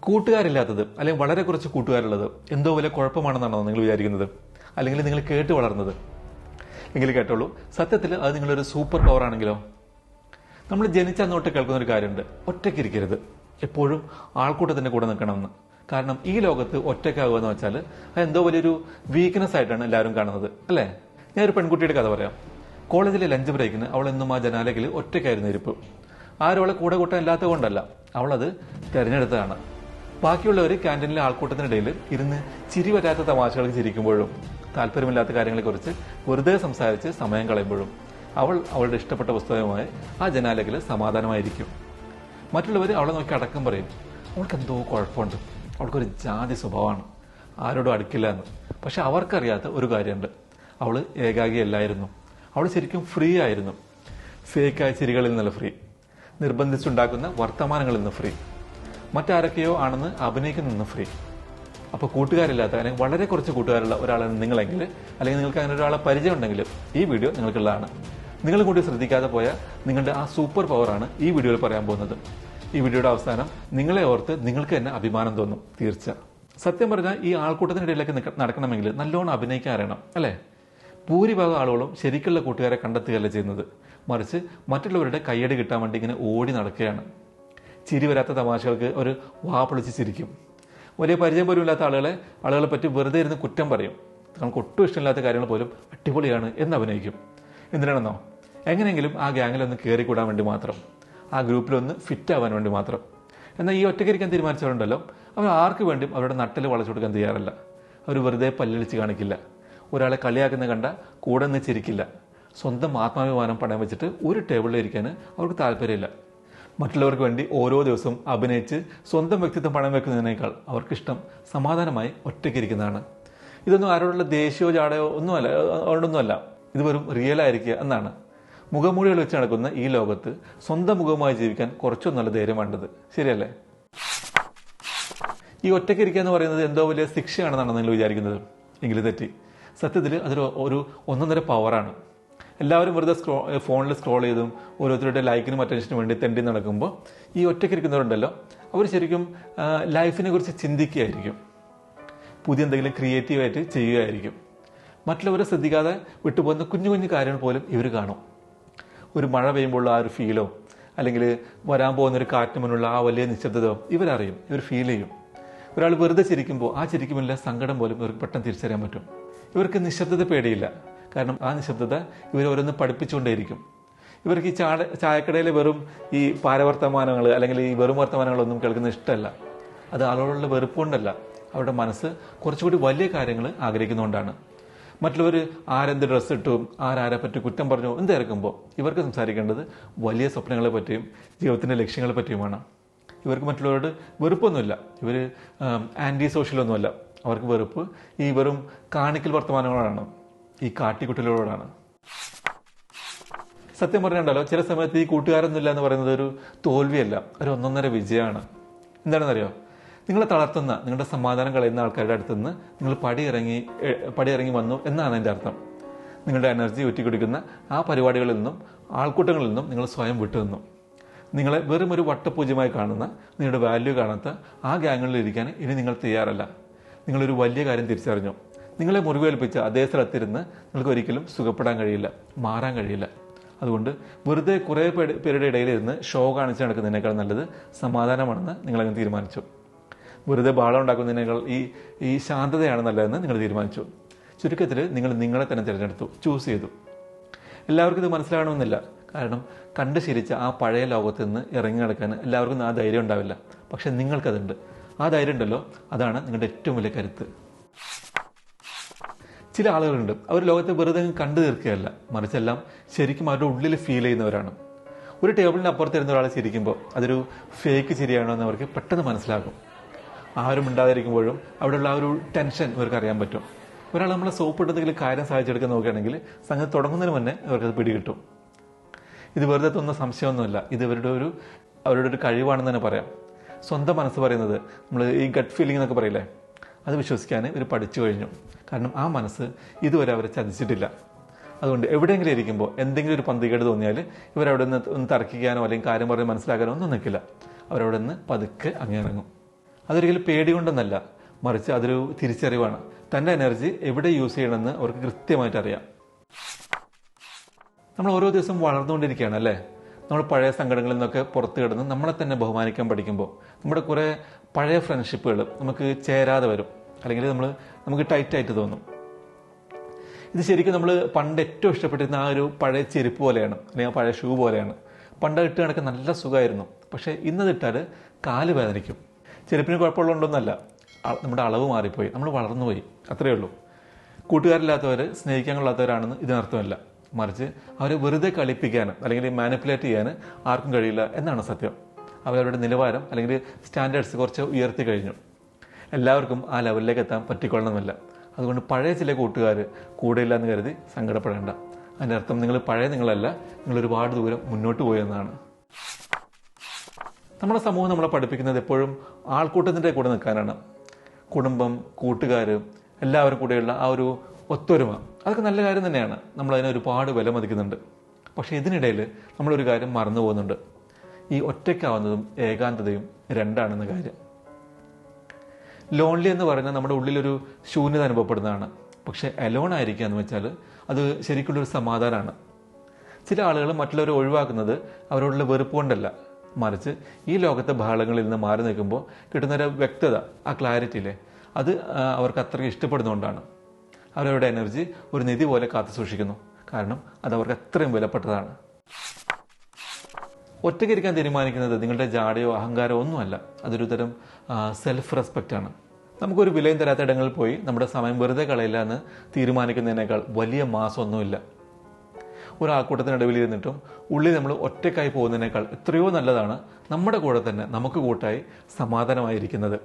കൂട്ടുകാരില്ലാത്തത് അല്ലെങ്കിൽ വളരെ കുറച്ച് കൂട്ടുകാരുള്ളത് എന്തോ വലിയ കുഴപ്പമാണെന്നാണോ നിങ്ങൾ വിചാരിക്കുന്നത്? അല്ലെങ്കിൽ നിങ്ങൾ കേട്ട് വളർന്നത്? എങ്കിൽ കേട്ടോളൂ. സത്യത്തിൽ അത് നിങ്ങളൊരു സൂപ്പർ പവർ ആണെങ്കിലോ? നമ്മൾ ജനിച്ച അന്നോട്ട് കേൾക്കുന്ന ഒരു കാര്യമുണ്ട്. ഒറ്റയ്ക്കിരിക്കരുത് എപ്പോഴും ആൾക്കൂട്ടത്തിന്റെ കൂടെ നിൽക്കണമെന്ന്. കാരണം ഈ ലോകത്ത് ഒറ്റയ്ക്കാകുക എന്ന് വെച്ചാൽ അത് എന്തോ വലിയൊരു വീക്ക്നെസ് ആയിട്ടാണ് എല്ലാവരും കാണുന്നത്. അല്ലേ? ഒരു പെൺകുട്ടിയുടെ കഥ പറയാം. കോളേജിലെ ലഞ്ച് ബ്രേക്കിന് അവൾ എന്നും ആ ജനാലയിൽ ഒറ്റയ്ക്കായിരുന്നു ഇരിപ്പ്. ആരും അവളെ കൂടെ കൂട്ടാൻ ഇല്ലാത്തത് കൊണ്ടല്ല അവളത് തിരഞ്ഞെടുത്തതാണ്. ബാക്കിയുള്ളവർ ക്യാന്റീനിലെ ആൾക്കൂട്ടത്തിനിടയിൽ ഇരുന്ന് ചിരി വരാത്ത തമാശകൾക്ക് ചിരിക്കുമ്പോഴും താല്പര്യമില്ലാത്ത കാര്യങ്ങളെക്കുറിച്ച് വെറുതെ സംസാരിച്ച് സമയം കളയുമ്പോഴും അവൾ അവളുടെ ഇഷ്ടപ്പെട്ട പുസ്തകമായി ആ ജനാലകിൽ സമാധാനമായിരിക്കും. മറ്റുള്ളവർ അവളെ നോക്കി അടക്കം പറയും അവൾക്ക് എന്തോ കുഴപ്പമുണ്ട്. അവൾക്കൊരു ജാതി സ്വഭാവമാണ്. ആരോടും അടുക്കില്ല എന്ന്. പക്ഷെ അവർക്കറിയാത്ത ഒരു കാര്യമുണ്ട്. അവൾ ഏകാഗിയല്ലായിരുന്നു. അവൾ ശരിക്കും ഫ്രീ ആയിരുന്നു. ഫേക്കായ ചിരികളിൽ നിന്നുള്ള ഫ്രീ നിർബന്ധിച്ചുണ്ടാക്കുന്ന വർത്തമാനങ്ങളിൽ നിന്ന് ഫ്രീ മറ്റാരൊക്കെയോ ആണെന്ന് അഭിനയിക്കുന്ന ഫ്രീ അപ്പോൾ കൂട്ടുകാരില്ലാത്ത അല്ലെങ്കിൽ വളരെ കുറച്ച് കൂട്ടുകാരുള്ള ഒരാളാണ് നിങ്ങളെങ്കിൽ അല്ലെങ്കിൽ നിങ്ങൾക്ക് അങ്ങനെ ഒരാളെ പരിചയം ഉണ്ടെങ്കിൽ ഈ വീഡിയോ നിങ്ങൾക്കുള്ളതാണ്. നിങ്ങൾ കൂടി ശ്രദ്ധിക്കാതെ പോയ നിങ്ങളുടെ ആ സൂപ്പർ പവറാണ് ഈ വീഡിയോയിൽ പറയാൻ പോകുന്നത്. ഈ വീഡിയോയുടെ അവസാനം നിങ്ങളെ ഓർത്ത് നിങ്ങൾക്ക് തന്നെ അഭിമാനം തോന്നും തീർച്ച. സത്യം പറഞ്ഞാൽ ഈ ആൾക്കൂട്ടത്തിനിടയിലേക്ക് നടക്കണമെങ്കിൽ നല്ലോണം അഭിനയിക്കാൻ അറിയണം അല്ലേ? ഭൂരിഭാഗം ആളുകളും ശരിക്കുള്ള കൂട്ടുകാരെ കണ്ടെത്തുകയല്ല ചെയ്യുന്നത്. മറിച്ച് മറ്റുള്ളവരുടെ കയ്യടി കിട്ടാൻ വേണ്ടി ഇങ്ങനെ ഓടി നടക്കുകയാണ്. ചിരി വരാത്ത തമാശകൾക്ക് ഒരു വാ ചിരിക്കും. വലിയ പരിചയം പോലും ഇല്ലാത്ത ആളുകളെ ആളുകളെ പറ്റി വെറുതെ ഇരുന്ന് കുറ്റം പറയും. നമുക്ക് ഒട്ടും ഇഷ്ടമില്ലാത്ത കാര്യങ്ങൾ പോലും അടിപൊളിയാണ് എന്ന് അഭിനയിക്കും. എന്തിനാണെന്നോ? എങ്ങനെയെങ്കിലും ആ ഗ്യാങ്ങിലൊന്ന് കയറിക്കൂടാൻ വേണ്ടി മാത്രം. ആ ഗ്രൂപ്പിലൊന്ന് ഫിറ്റ് ആവാൻ വേണ്ടി മാത്രം. എന്നാൽ ഈ ഒറ്റക്കരിക്കാൻ തീരുമാനിച്ചവരുണ്ടല്ലോ. അവർ ആർക്ക് വേണ്ടിയും അവരുടെ നട്ടിൽ വളച്ചു കൊടുക്കാൻ തയ്യാറല്ല. അവർ വെറുതെ പല്ലളിച്ച് കാണിക്കില്ല. ഒരാളെ കളിയാക്കുന്ന കണ്ട കൂടെ നിന്ന് ചിരിക്കില്ല. സ്വന്തം ആത്മാഭിമാനം പണയം വെച്ചിട്ട് ഒരു ടേബിളിൽ ഇരിക്കാൻ അവർക്ക് താല്പര്യമില്ല. മറ്റുള്ളവർക്ക് വേണ്ടി ഓരോ ദിവസവും അഭിനയിച്ച് സ്വന്തം വ്യക്തിത്വം പണം വെക്കുന്നതിനേക്കാൾ അവർക്കിഷ്ടം സമാധാനമായി ഒറ്റയ്ക്കിരിക്കുന്നതാണ്. ഇതൊന്നും ആരോടുള്ള ദേഷ്യമോ ജാടയോ ഒന്നുമല്ല അതുകൊണ്ടൊന്നുമല്ല ഇത് വെറും റിയൽ ആയിരിക്കുക എന്നാണ്. മുഖമൂടികൾ വെച്ച് നടക്കുന്ന ഈ ലോകത്ത് സ്വന്തം മുഖവുമായി ജീവിക്കാൻ കുറച്ചൊന്നല്ല ധൈര്യം വേണ്ടത്. ശരിയല്ലേ? ഈ ഒറ്റയ്ക്കിരിക്കുക എന്ന് പറയുന്നത് എന്തോ വലിയ ശിക്ഷയാണെന്നാണ് നിങ്ങൾ വിചാരിക്കുന്നത്. എങ്കിലും തെറ്റി. സത്യത്തിൽ അതൊരു ഒരു ഒന്നൊന്നര പവറാണ് എല്ലാവരും വെറുതെ സ്ക്രോ ഫോണിൽ സ്ക്രോൾ ചെയ്തും ഓരോരുത്തരുടെ ലൈക്കിനും അറ്റൻഷനും വേണ്ടി തെണ്ടി നടക്കുമ്പോൾ ഈ ഒറ്റയ്ക്കിരിക്കുന്നവരുണ്ടല്ലോ അവർ ശരിക്കും ലൈഫിനെ കുറിച്ച് ചിന്തിക്കുകയായിരിക്കും. പുതിയ എന്തെങ്കിലും ക്രിയേറ്റീവായിട്ട് ചെയ്യുകയായിരിക്കും. മറ്റുള്ളവരെ ശ്രദ്ധിക്കാതെ വിട്ടുപോകുന്ന കുഞ്ഞു കുഞ്ഞു കാര്യങ്ങൾ പോലും ഇവർ കാണും. ഒരു മഴ പെയ്യുമ്പോൾ ആ ഒരു ഫീലോ അല്ലെങ്കിൽ വരാൻ പോകുന്ന ഒരു കാറ്റിന് മുന്നുള്ള ആ വലിയ നിശബ്ദതയോ ഇവരറിയും ഇവർ ഫീൽ ചെയ്യും. ഒരാൾ വെറുതെ ചിരിക്കുമ്പോൾ ആ ചിരിക്കുമില്ല സങ്കടം പോലും ഇവർക്ക് പെട്ടെന്ന് തിരിച്ചറിയാൻ പറ്റും. ഇവർക്ക് നിശബ്ദത പേടിയില്ല. കാരണം ആ നിശബ്ദത ഇവർ ഓരോന്ന് പഠിപ്പിച്ചുകൊണ്ടേയിരിക്കും. ഇവർക്ക് ഈ ചാട ചായക്കടയിൽ വെറും ഈ പാരവർത്തമാനങ്ങൾ അല്ലെങ്കിൽ ഈ വെറും വർത്തമാനങ്ങളൊന്നും കേൾക്കുന്ന ഇഷ്ടമല്ല. അത് ആളുകളുടെ വെറുപ്പ് കൊണ്ടല്ല. അവരുടെ മനസ്സ് കുറച്ചുകൂടി വലിയ കാര്യങ്ങൾ ആഗ്രഹിക്കുന്നതുകൊണ്ടാണ് മറ്റുള്ളവർ ആരെന്ത് ഡ്രസ്സ് ഇട്ടു ആരാരെ പറ്റി കുറ്റം പറഞ്ഞു എന്തിറക്കുമ്പോൾ ഇവർക്ക് സംസാരിക്കേണ്ടത് വലിയ സ്വപ്നങ്ങളെ പറ്റിയും ജീവിതത്തിന്റെ ലക്ഷ്യങ്ങളെ പറ്റിയുമാണ്. ഇവർക്ക് മറ്റുള്ളവരോട് വെറുപ്പൊന്നുമില്ല. ഇവർ ആന്റി സോഷ്യലൊന്നുമല്ല അവർക്ക് വെറുപ്പ് ഈ വെറും കാണിക്കൽ വർത്തമാനങ്ങളോടാണ് ഈ കാട്ടിക്കുട്ടലുകളോടാണ് സത്യം പറഞ്ഞുണ്ടല്ലോ ചില സമയത്ത് ഈ കൂട്ടുകാരൊന്നുമില്ല എന്ന് പറയുന്നത് ഒരു തോൽവിയല്ല ഒരു ഒന്നൊന്നര വിജയമാണ്. എന്താണെന്നറിയോ? നിങ്ങളെ തളർത്തുന്ന നിങ്ങളുടെ സമാധാനം കളയുന്ന ആൾക്കാരുടെ അടുത്ത് നിന്ന് നിങ്ങൾ പടിയിറങ്ങി പടിയിറങ്ങി വന്നു എന്നാണ് എന്റെ അർത്ഥം. നിങ്ങളുടെ എനർജി ഊറ്റിക്കുടിക്കുന്ന ആ പരിപാടികളിൽ നിന്നും ആൾക്കൂട്ടങ്ങളിൽ നിന്നും നിങ്ങൾ സ്വയം വിട്ടുനിന്നു. നിങ്ങളെ വെറും ഒരു വട്ടപൂജ്യമായി കാണുന്ന നിങ്ങളുടെ വാല്യൂ കാണാത്ത ആ ഗ്യാങ്ങുകളിൽ ഇരിക്കാൻ ഇനി നിങ്ങൾ തയ്യാറല്ല. നിങ്ങളൊരു വലിയ കാര്യം തിരിച്ചറിഞ്ഞു. നിങ്ങളെ മുറിവേൽപ്പിച്ച അതേ സ്ഥലത്തിരുന്ന് നിങ്ങൾക്ക് ഒരിക്കലും സുഖപ്പെടാൻ കഴിയില്ല മാറാൻ കഴിയില്ല. അതുകൊണ്ട് വെറുതെ കുറേ പേര് പേരുടെ ഇടയിലിരുന്ന് ഷോ കാണിച്ച് നടക്കുന്നതിനേക്കാൾ നല്ലത് സമാധാനമാണെന്ന് നിങ്ങളങ്ങ് തീരുമാനിച്ചു. വെറുതെ ബാളം ഉണ്ടാക്കുന്നതിനേക്കാൾ ഈ ഈ ശാന്തതയാണ് നല്ലതെന്ന് നിങ്ങൾ തീരുമാനിച്ചു. ചുരുക്കത്തിൽ നിങ്ങൾ നിങ്ങളെ തന്നെ തിരഞ്ഞെടുത്തു ചൂസ് ചെയ്തു. എല്ലാവർക്കും ഇത് മനസ്സിലാകണമെന്നില്ല. കാരണം കണ്ട് ശീലിച്ച ആ പഴയ ലോകത്ത് നിന്ന് ഇറങ്ങി നടക്കാൻ എല്ലാവർക്കും ആ ധൈര്യം ഉണ്ടാവില്ല. പക്ഷെ നിങ്ങൾക്കതുണ്ട്. ആ ധൈര്യം ഉണ്ടല്ലോ. അതാണ് നിങ്ങളുടെ ഏറ്റവും വലിയ കരുത്ത്. ചില ആളുകളുണ്ട്. അവർ ലോകത്തെ വെറുതെ കണ്ടു തീർക്കുകയല്ല. മറിച്ചെല്ലാം ശരിക്കും അവരുടെ ഉള്ളിൽ ഫീൽ ചെയ്യുന്നവരാണ്. ഒരു ടേബിളിന്റെ അപ്പുറത്തിരുന്ന ഒരാൾ ചിരിക്കുമ്പോൾ അതൊരു ഫേക്ക് ചിരിയാണോ എന്ന് അവർക്ക് പെട്ടെന്ന് മനസ്സിലാകും. ആരും ഉണ്ടാതിരിക്കുമ്പോഴും അവിടെയുള്ള ആ ഒരു ടെൻഷൻ ഇവർക്ക് അറിയാൻ പറ്റും. ഒരാൾ നമ്മളെ സോപ്പ് ഇട്ടെന്തെങ്കിലും കാര്യം സാധിച്ചെടുക്കാൻ നോക്കുകയാണെങ്കിൽ സംഗതി തുടങ്ങുന്നതിന് മുന്നേ ഇവർക്കത് പിടികിട്ടും. ഇത് വെറുതെ തോന്നുന്ന സംശയമൊന്നുമല്ല. ഇത് ഇവരുടെ ഒരു അവരുടെ ഒരു കഴിവാണെന്ന് തന്നെ പറയാം. സ്വന്തം മനസ്സ് പറയുന്നത് നമ്മൾ ഈ ഗട്ട് ഫീലിംഗ് എന്നൊക്കെ പറയില്ലേ? അത് വിശ്വസിക്കാൻ ഇവർ പഠിച്ചു കഴിഞ്ഞു. കാരണം ആ മനസ്സ് ഇതുവരെ അവരെ ചതിച്ചിട്ടില്ല. അതുകൊണ്ട് എവിടെയെങ്കിലും ഇരിക്കുമ്പോൾ എന്തെങ്കിലും ഒരു പന്തികേട് തോന്നിയാൽ ഇവരവിടെ നിന്ന് ഒന്ന് തർക്കിക്കാനോ അല്ലെങ്കിൽ കാര്യം പറഞ്ഞ് മനസ്സിലാക്കാനോ ഒന്നും നിൽക്കില്ല. അവരവിടെ നിന്ന് പതുക്കെ അങ്ങിറങ്ങും അതൊരിക്കലും പേടി കൊണ്ടൊന്നല്ല മറിച്ച് അതൊരു തിരിച്ചറിവാണ്. തന്റെ എനർജി എവിടെ യൂസ് ചെയ്യണമെന്ന് അവർക്ക് കൃത്യമായിട്ട് അറിയാം. നമ്മൾ ഓരോ ദിവസം വളർന്നുകൊണ്ടിരിക്കുകയാണ് അല്ലേ? നമ്മൾ പഴയ സങ്കടങ്ങളിൽ നിന്നൊക്കെ പുറത്തു കിടന്ന് നമ്മളെ തന്നെ ബഹുമാനിക്കാൻ പഠിക്കുമ്പോൾ നമ്മുടെ കുറേ പഴയ ഫ്രണ്ട്ഷിപ്പുകൾ നമുക്ക് ചേരാതെ വരും. അല്ലെങ്കിൽ നമ്മൾ നമുക്ക് ടൈറ്റായിട്ട് തോന്നും. ഇത് ശരിക്കും നമ്മൾ പണ്ട് ഏറ്റവും ഇഷ്ടപ്പെട്ടിരുന്ന ആ ഒരു പഴയ ചെരുപ്പ് പോലെയാണ്. അല്ലെങ്കിൽ ആ പഴയ ഷൂ പോലെയാണ്. പണ്ട് ഇട്ട് നല്ല സുഖമായിരുന്നു. പക്ഷേ ഇന്നതിട്ടാൽ കാൽ വേദനിക്കും. ചെരുപ്പിന് കുഴപ്പമുള്ളതുകൊണ്ടൊന്നല്ല നമ്മുടെ അളവ് മാറിപ്പോയി. നമ്മൾ വളർന്നുപോയി അത്രയേ ഉള്ളൂ. കൂട്ടുകാരില്ലാത്തവർ സ്നേഹിക്കാൻ കൊള്ളാത്തവരാണെന്ന് ഇതിനർത്ഥമല്ല. മറിച്ച് അവരെ വെറുതെ കളിപ്പിക്കാൻ അല്ലെങ്കിൽ മാനിപ്പുലേറ്റ് ചെയ്യാൻ ആർക്കും കഴിയില്ല എന്നാണ് സത്യം. അവരവരുടെ നിലവാരം അല്ലെങ്കിൽ സ്റ്റാൻഡേർഡ്സ് കുറച്ച് ഉയർത്തി കഴിഞ്ഞു. എല്ലാവർക്കും ആ ലെവലിലേക്ക് എത്താൻ പറ്റിക്കൊള്ളണമെന്നില്ല. അതുകൊണ്ട് പഴയ ചില കൂട്ടുകാർ കൂടെയില്ല എന്ന് കരുതി സങ്കടപ്പെടേണ്ട. അതിന്റെ അർത്ഥം നിങ്ങൾ പഴയ നിങ്ങളല്ല നിങ്ങൾ ഒരുപാട് ദൂരം മുന്നോട്ട് പോയെന്നാണ് നമ്മുടെ സമൂഹം നമ്മളെ പഠിപ്പിക്കുന്നത് എപ്പോഴും ആൾക്കൂട്ടത്തിന്റെ കൂടെ നിൽക്കാനാണ്. കുടുംബം കൂട്ടുകാർ എല്ലാവരും കൂടെയുള്ള ആ ഒരു ഒത്തൊരുമ. അതൊക്കെ നല്ല കാര്യം തന്നെയാണ്. നമ്മൾ അതിനെ ഒരുപാട് വില മതിക്കുന്നുണ്ട് പക്ഷേ ഇതിനിടയിൽ നമ്മളൊരു കാര്യം മറന്നു പോകുന്നുണ്ട് ഈ ഒറ്റയ്ക്കാവുന്നതും ഏകാന്തതയും രണ്ടാണെന്ന കാര്യം. ലോൺലി എന്ന് പറയുന്നത് നമ്മുടെ ഉള്ളിലൊരു ശൂന്യത അനുഭവപ്പെടുന്നതാണ്. പക്ഷേ അലോൺ ആയിരിക്കുക എന്ന് വെച്ചാൽ അത് ശരിക്കുള്ളൊരു സമാധാനമാണ്. ചില ആളുകൾ മറ്റുള്ളവരെ ഒഴിവാക്കുന്നത് അവരോടുള്ള വെറുപ്പ് കൊണ്ടല്ല. മറിച്ച് ഈ ലോകത്തെ ബഹളങ്ങളിൽ നിന്ന് മാറി നിൽക്കുമ്പോൾ കിട്ടുന്നൊരു വ്യക്തത ആ ക്ലാരിറ്റിയിലെ അത് അവർക്ക് അത്രയ്ക്ക് ഇഷ്ടപ്പെടുന്നതുകൊണ്ടാണ്. അവരവരുടെ എനർജി ഒരു നിധി പോലെ കാത്തു സൂക്ഷിക്കുന്നു കാരണം അത് അവർക്ക് അത്രയും വിലപ്പെട്ടതാണ്. ഒറ്റയ്ക്കിരിക്കാൻ തീരുമാനിക്കുന്നത് നിങ്ങളുടെ ജാടയോ അഹങ്കാരമോ ഒന്നുമല്ല. അതൊരു തരം സെൽഫ് റെസ്പെക്റ്റ് ആണ്. നമുക്കൊരു വിലയും തരാത്ത ഇടങ്ങളിൽ പോയി നമ്മുടെ സമയം വെറുതെ കളയില്ല എന്ന് തീരുമാനിക്കുന്നതിനേക്കാൾ വലിയ മാസമൊന്നുമില്ല. ഒരാൾക്കൂട്ടത്തിനിടയിൽ ഇരുന്നിട്ടും ഉള്ളിൽ നമ്മൾ ഒറ്റയ്ക്കായി പോകുന്നതിനേക്കാൾ എത്രയോ നല്ലതാണ് നമ്മുടെ കൂടെ തന്നെ നമുക്ക് കൂട്ടായി സമാധാനമായിരിക്കുന്നത്.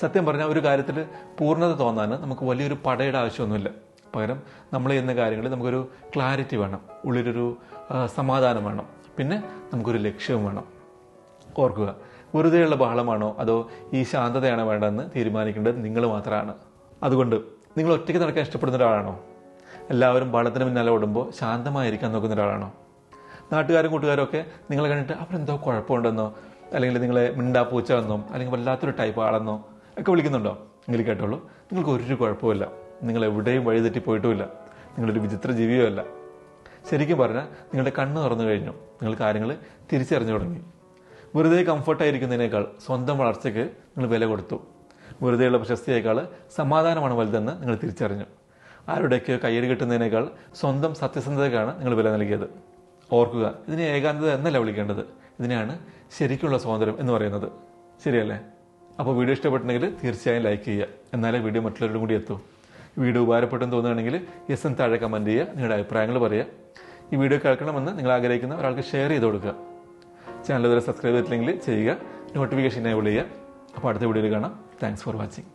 സത്യം പറഞ്ഞാൽ ഒരു കാര്യത്തിൽ പൂർണത തോന്നാൻ നമുക്ക് വലിയൊരു പടയുടെ ആവശ്യമൊന്നുമില്ല. പകരം നമ്മൾ ചെയ്യുന്ന കാര്യങ്ങളിൽ നമുക്കൊരു ക്ലാരിറ്റി വേണം. ഉള്ളിലൊരു സമാധാനം വേണം. പിന്നെ നമുക്കൊരു ലക്ഷ്യവും വേണം. ഓർക്കുക വെറുതെയുള്ള ബഹളമാണോ അതോ ഈ ശാന്തതയാണോ വേണ്ടതെന്ന് തീരുമാനിക്കേണ്ടത് നിങ്ങൾ മാത്രമാണ്. അതുകൊണ്ട് നിങ്ങൾ ഒറ്റയ്ക്ക് നടക്കാൻ ഇഷ്ടപ്പെടുന്ന ഒരാളാണോ? എല്ലാവരും ബഹളത്തിന് പിന്നാലെ ഓടുമ്പോൾ ശാന്തമായിരിക്കാൻ നോക്കുന്ന ഒരാളാണോ? നാട്ടുകാരും കൂട്ടുകാരും ഒക്കെ നിങ്ങളെ കണ്ടിട്ട് അവരെന്തോ കുഴപ്പമുണ്ടെന്നോ അല്ലെങ്കിൽ നിങ്ങളെ മിണ്ടാ പൂച്ച എന്നോ അല്ലെങ്കിൽ വല്ലാത്തൊരു ടൈപ്പ് ആളെന്നോ ഒക്കെ വിളിക്കുന്നുണ്ടോ? എങ്കിൽ കേട്ടോളൂ നിങ്ങൾക്ക് ഒരു കുഴപ്പമില്ല നിങ്ങൾ എവിടെയും വഴിതെറ്റി പോയിട്ടുമില്ല. നിങ്ങളൊരു വിചിത്ര ജീവിയോ അല്ല ശരിക്കും പറഞ്ഞാൽ നിങ്ങളുടെ കണ്ണ് തുറന്നു കഴിഞ്ഞു. നിങ്ങൾ കാര്യങ്ങൾ തിരിച്ചറിഞ്ഞു തുടങ്ങി. വെറുതെ കംഫർട്ടായിരിക്കുന്നതിനേക്കാൾ സ്വന്തം വളർച്ചയ്ക്ക് നിങ്ങൾ വില കൊടുത്തു. വെറുതെയുള്ള പ്രശസ്തിയേക്കാൾ സമാധാനമാണ് വലുതെന്ന് നിങ്ങൾ തിരിച്ചറിഞ്ഞു. ആരുടെയൊക്കെ കയ്യടി കിട്ടുന്നതിനേക്കാൾ സ്വന്തം സത്യസന്ധതയ്ക്കാണ് നിങ്ങൾ വില നൽകിയത്. ഓർക്കുക ഇതിനെ ഏകാന്തത എന്നല്ല വിളിക്കേണ്ടത്. ഇതിനെയാണ് ശരിക്കുള്ള സ്വാതന്ത്ര്യം എന്ന് പറയുന്നത്. ശരിയല്ലേ? അപ്പോൾ വീഡിയോ ഇഷ്ടപ്പെട്ടിട്ടുണ്ടെങ്കിൽ തീർച്ചയായും ലൈക്ക് ചെയ്യുക. എന്നാലേ വീഡിയോ മറ്റുള്ളവരോടും കൂടി എത്തൂ. വീഡിയോ ഉപകാരപ്പെട്ടെന്ന് തോന്നുകയാണെങ്കിൽ എസ് എന്ന് താഴെ കമന്റ് ചെയ്യുക നിങ്ങളുടെ അഭിപ്രായങ്ങൾ പറയുക. ഈ വീഡിയോ കേൾക്കണമെന്ന് നിങ്ങൾ ആഗ്രഹിക്കുന്ന ഒരാൾക്ക് ഷെയർ ചെയ്ത് കൊടുക്കുക. ചാനൽ ഇതുവരെ സബ്സ്ക്രൈബ് ചെയ്തിട്ടില്ലെങ്കിൽ ചെയ്യുക നോട്ടിഫിക്കേഷൻ എനേബിൾ ചെയ്യുക. അപ്പോൾ അടുത്ത വീഡിയോയിൽ കാണാം. Thanks for watching